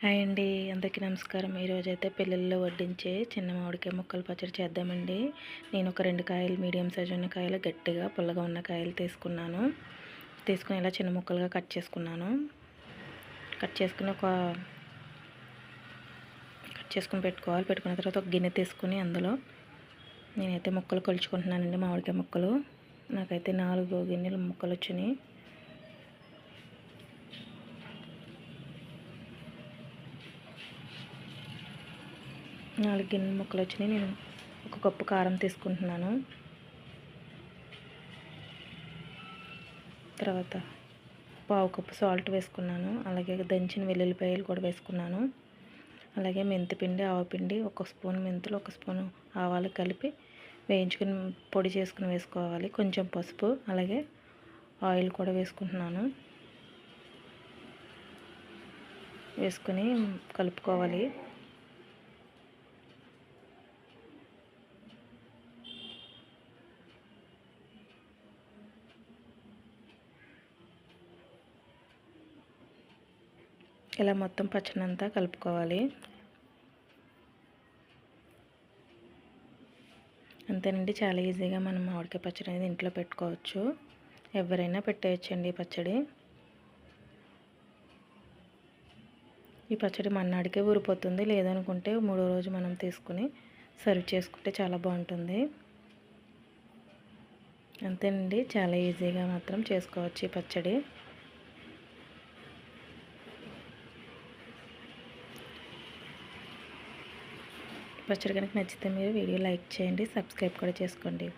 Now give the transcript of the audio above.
Hi అండి. అందరికీ నమస్కారం. ఈరోజు అయితే పెళ్ళిళ్ళలో వడ్డించే చిన్న మామిడికాయ ముక్కలు పచ్చడి చేద్దామండి. నేను ఒక రెండు కాయలు మీడియం సైజ్ ఉన్న కాయలు గట్టిగా పుల్లగా ఉన్న కాయలు తీసుకున్నాను. తీసుకుని ఇలా చిన్న ముక్కలుగా కట్ చేసుకున్నాను. కట్ చేసుకుని ఒక కట్ చేసుకుని పెట్టుకోవాలి. పెట్టుకున్న తర్వాత ఒక గిన్నె తీసుకుని అందులో నేనైతే ముక్కలు కొలుచుకుంటున్నానండి మామిడికాయ ముక్కలు. నాకైతే నాలుగు గిన్నెలు ముక్కలు వచ్చినాయి నాలుగు గిన్నె ముక్కలు వచ్చినాయి. నేను ఒక కప్పు కారం తీసుకుంటున్నాను. తర్వాత పావు కప్పు సాల్ట్ వేసుకున్నాను. అలాగే దంచిన వెల్లుల్లిపాయలు కూడా వేసుకున్నాను. అలాగే మెంతిపిండి ఆవపిండి ఒక స్పూన్ మెంతులు ఒక స్పూన్ ఆవాలు కలిపి వేయించుకుని పొడి చేసుకుని వేసుకోవాలి. కొంచెం పసుపు అలాగే ఆయిల్ కూడా వేసుకుంటున్నాను. వేసుకొని కలుపుకోవాలి. ఇలా మొత్తం పచ్చనంతా కలుపుకోవాలి. అంతేనండి చాలా ఈజీగా మనం మామిడికాయ పచ్చడి అనేది ఇంట్లో పెట్టుకోవచ్చు. ఎవరైనా పెట్టేయచ్చండి ఈ పచ్చడి. ఈ పచ్చడి మన్నాడికే ఊరిపోతుంది. లేదనుకుంటే మూడో రోజు మనం తీసుకుని సర్వ్ చేసుకుంటే చాలా బాగుంటుంది. అంతేనండి చాలా ఈజీగా మాత్రం చేసుకోవచ్చు ఈ పచ్చడి. పచ్చడి కనుక నచ్చితే మీరు వీడియో లైక్ చేయండి సబ్స్క్రైబ్ కూడా చేసుకోండి.